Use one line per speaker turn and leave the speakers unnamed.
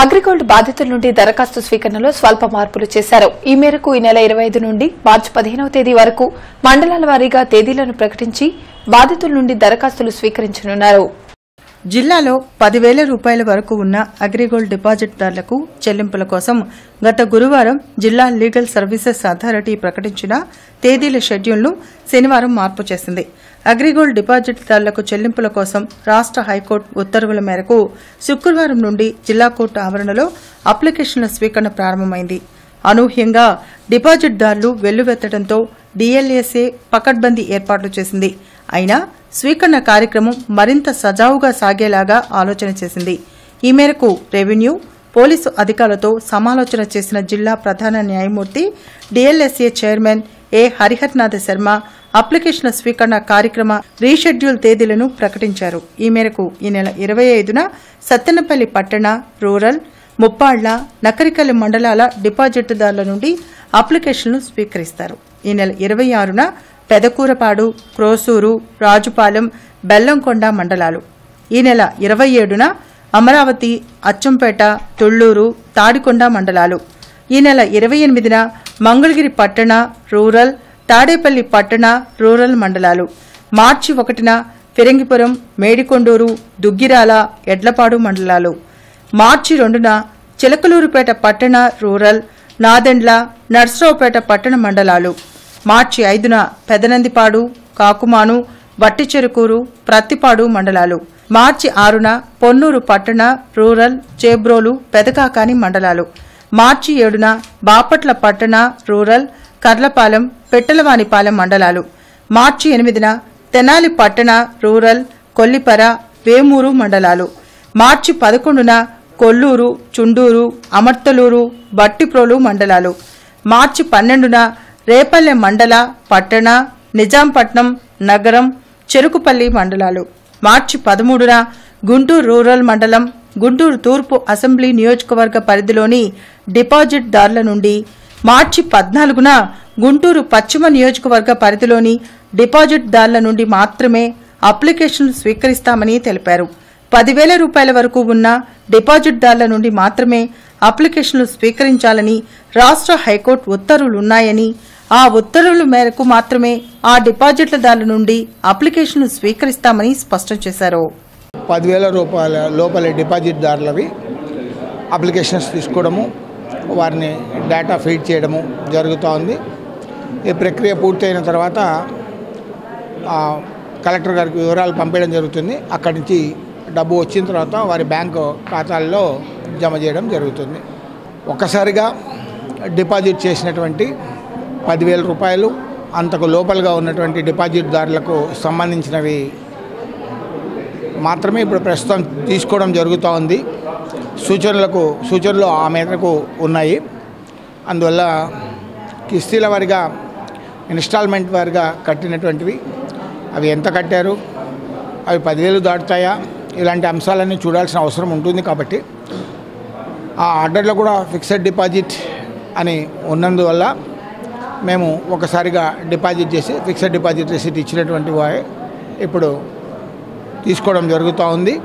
అగ్రిగోల్డ్ బాధితుల నుండి దరఖాస్తు స్వీకరణలో స్వల్ప మార్పులు చేశారు. ఈ మేరకు ఈ నెల ఇరవై ఐదు నుండి మార్చి పదిహేనవ తేదీ వరకు మండలాల వారీగా తేదీలను ప్రకటించి బాధితుల నుండి దరఖాస్తులు స్వీకరించనున్నారు.
జిల్లాలో పదివేల రూపాయల వరకు ఉన్న అగ్రిగోల్డ్ డిపాజిట్దారులకు చెల్లింపుల కోసం గత గురువారం జిల్లా లీగల్ సర్వీసెస్ అథారిటీ ప్రకటించిన తేదీల షెడ్యూల్ను శనివారం మార్పు చేసింది. అగ్రిగోల్డ్ డిపాజిట్దారులకు చెల్లింపుల కోసం రాష్ట హైకోర్టు ఉత్తర్వుల మేరకు శుక్రవారం నుండి జిల్లా కోర్టు ఆవరణలో అప్లికేషన్ల స్వీకరణ ప్రారంభమైంది. అనూహ్యంగా డిపాజిట్దారులు వెల్లువెత్తడంతో డీఎల్ఏసీ పకడ్బందీ ఏర్పాట్లు చేసింది. అయినా స్వీకరణ కార్యక్రమం మరింత సజావుగా సాగేలాగా ఆలోచన చేసింది. ఈ మేరకు రెవెన్యూ పోలీసు అధికారులతో సమాలోచన చేసిన జిల్లా ప్రధాన న్యాయమూర్తి DLSA chairman A Hariharnatha Sharma అప్లికేషన్ల స్వీకరణ కార్యక్రమ రీషెడ్యూల్ తేదీలను ప్రకటించారు. ఈ మేరకు ఈ నెల ఇరవై ఐదున సత్తెనపల్లి పట్టణ రూరల్ ముప్పాళ్ళ నకరికల్లి మండలాల డిపాజిట్దారుల నుండి అప్లికేషన్లు స్వీకరిస్తారు. ఈ నెల ఇరవై ఆరున పెదకూరపాడు క్రోసూరు రాజుపాలెం బెల్లంకొండ మండలాలు. ఈ నెల ఇరవై ఏడున అమరావతి అచ్చంపేట తొళ్ళూరు తాడికొండ మండలాలు. ఈ నెల ఇరవై ఎనిమిదిన మంగళగిరి పట్టణ రూరల్ తాడేపల్లి పట్టణ రూరల్ మండలాలు. మార్చి ఒకటిన ఫిరంగిపురం మేడికొండూరు దుగ్గిరాల ఎడ్లపాడు మండలాలు. మార్చి రెండున చిలకలూరుపేట పట్టణ రూరల్ నాదెండ్ల నర్సరావుపేట పట్టణ మండలాలు. మార్చి ఐదున పెదనందిపాడు కాకుమాను వట్టిచెరుకూరు ప్రత్తిపాడు మండలాలు. మార్చి ఆరున పొన్నూరు పట్టణ రూరల్ చేబ్రోలు పెదకాకాని మండలాలు. మార్చి ఏడున బాపట్ల పట్టణ రూరల్ కర్లపాలెం పెట్టలవానిపాలెం మండలాలు. మార్చి ఎనిమిదిన తెనాలి పట్టణ రూరల్ కొల్లిపర వేమూరు మండలాలు. మార్చి పదకొండున కొల్లూరు చుండూరు అమర్తలూరు బట్టిప్రోలు మండలాలు. మార్చి పన్నెండున రేపల్లె మండల పట్టణ నిజాంపట్నం నగరం చెరుకుపల్లి మండలాలు. మార్చి పదమూడున గుంటూరు రూరల్ మండలం గుంటూరు తూర్పు అసెంబ్లీ నియోజకవర్గ పరిధిలోని డిపాజిట్దారుల నుండి మార్చి పద్నాలుగున గుంటూరు పశ్చిమ నియోజకవర్గ పరిధిలోని డిపాజిట్దారుల నుండి మాత్రమే అప్లికేషన్లు స్వీకరిస్తామని తెలిపారు. పదివేల రూపాయల వరకు ఉన్న డిపాజిట్దారుల నుండి మాత్రమే అప్లికేషన్లు స్వీకరించాలని రాష్ట్ర హైకోర్టు ఉత్తర్వులున్నాయని ఆ ఉత్తర్వుల మేరకు మాత్రమే ఆ డిపాజిట్లదారుల నుండి అప్లికేషన్లు స్వీకరిస్తామని స్పష్టం చేశారు.
పదివేల రూపాయల లోపల డిపాజిట్దారులవి అప్లికేషన్స్ తీసుకోవడము వారిని డేటా ఫీడ్ చేయడము జరుగుతూ ఉంది ఈ ప్రక్రియ పూర్తయిన తర్వాత కలెక్టర్ గారికి వివరాలు పంపించడం జరుగుతుంది. అక్కడి నుంచి డబ్బు వచ్చిన తర్వాత వారి బ్యాంకు ఖాతాల్లో జమ చేయడం జరుగుతుంది. ఒక్కసారిగా డిపాజిట్ చేసినటువంటి పదివేల రూపాయలు అంతకు లోపలగా ఉన్నటువంటి డిపాజిట్దారులకు సంబంధించినవి మాత్రమే ఇప్పుడు ప్రస్తుతం తీసుకోవడం జరుగుతూ ఉంది సూచనలకు సూచనలు ఆ మేరకు ఉన్నాయి. అందువల్ల కిస్తీల వారిగా ఇన్స్టాల్మెంట్ వారిగా కట్టినటువంటివి అవి ఎంత కట్టారు అవి పదివేలు దాటుతాయా ఇలాంటి అంశాలన్నీ చూడాల్సిన అవసరం ఉంటుంది కాబట్టి ఆ ఆర్డర్లో కూడా ఫిక్స్డ్ డిపాజిట్ అని ఉన్నందువల్ల మేము ఒకసారిగా డిపాజిట్ చేసి ఫిక్స్డ్ డిపాజిట్ రిసీట్ ఇచ్చినటువంటి వారే ఇప్పుడు తీసుకోవడం జరుగుతూ ఉంది.